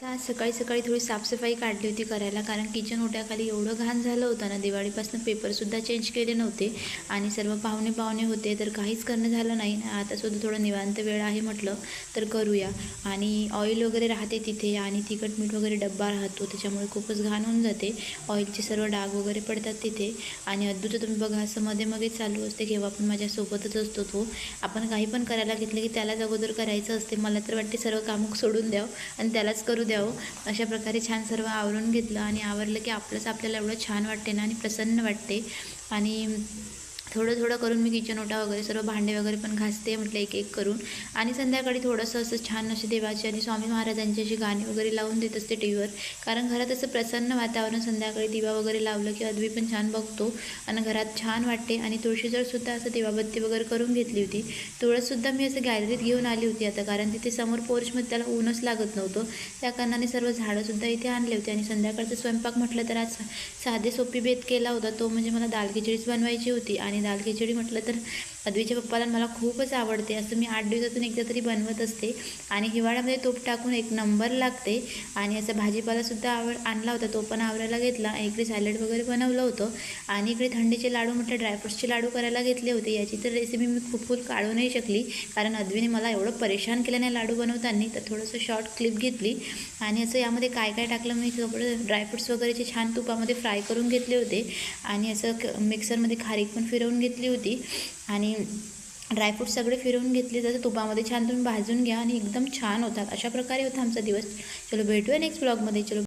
आज सकाळी सकाळी थोडी साफसफाई काढली होती करायला कारण किचन ओट्याखाली एवढं घाण झालं होतं ना दिवाळीपासून पेपरसुद्धा चेंज केले नव्हते आणि सर्व पाहुणे पाहुणे होते तर काहीच करणं झालं नाही. आता सुद्धा थोडं निवांत वेळ आहे म्हटलं तर करूया. आणि ऑइल वगैरे राहते तिथे आणि तिखट मीठ वगैरे डब्बा राहतो त्याच्यामुळे खूपच घाण होऊन जाते. ऑइलचे सर्व डाग वगैरे पडतात तिथे. आणि अद्भुत तुम्ही बघा असं मध्ये मध्ये चालू असते केव्हा पण माझ्यासोबतच असतो तो. आपण काही पण करायला घेतलं की त्यालाच अगोदर करायचं असते. मला तर वाटते सर्व कामं सोडून द्यावं आणि त्यालाच करू द्यावं अशा प्रकारे छान सर्व आवरून घेतलं आणि आवरलं की आपलंच आपल्याला एवढं छान वाटते ना आणि प्रसन्न वाटते. आणि थोडं थोडं करून मी किचन ओटा वगैरे सर्व भांडे वगैरे पण घासते म्हटलं एक एक करून. आणि संध्याकाळी थोडंसं असं छान असे देवाची आणि स्वामी महाराजांची अशी गाणी वगैरे लावून देत असते टी व्हीवर कारण घरात असं प्रसन्न वातावरण संध्याकाळी दिवा वगैरे लावलं की अदवी पण छान बघतो. आणि घरात छान वाटते. आणि तुळशीजळसुद्धा असं दिवाबत्ती वगैरे करून घेतली होती. तुळससुद्धा मी असं गॅलरीत घेऊन आली होती आता. कारण तिथे समोर पोर्चमध्ये त्याला ऊनच लागत नव्हतं. त्या कारणाने सर्व झाडंसुद्धा इथे आणले होते. आणि संध्याकाळचा स्वयंपाक म्हटलं तर आज साधे सोपी बेत केला होता. तो म्हणजे मला दाल खिचडीच बनवायची होती. आणि दाल खिचडी म्हटलं तर अद्वीच्या पप्पाला मला खूपच आवडते. असं मी आठ दिवसातून एकदा तरी बनवत असते. आणि हिवाळ्यामध्ये तूप टाकून एक नंबर लागते. आणि असं भाजीपालासुद्धा आवड आणला होता. तो पण आवरायला घेतला. इकडे सॅलड वगैरे बनवलं होतं. आणि इकडे थंडीचे लाडू म्हटलं ड्रायफ्रुट्सचे लाडू करायला घेतले होते. याची तर रेसिपी मी खूप फुल काढू नाही शकली. कारण अद्वीने मला एवढं परेशान केलं नाही लाडू बनवताना. तर थोडंसं शॉर्ट क्लिप घेतली. आणि असं यामध्ये काय काय टाकलं मी थोडं ड्रायफ्रुट्स वगैरेचे छान तुपामध्ये फ्राय करून घेतले होते. आणि असं मिक्सरमध्ये खारीक पण फिरवून घेतली होती. आणि ड्रायफ्रूट सगळे फिरवून घेतले त्याचं तुपामध्ये छान तुम्ही भाजून घ्या आणि एकदम छान होतात. अशा प्रकारे होता आमचा दिवस. चलो भेटूया नेक्स्ट ब्लॉगमध्ये चलो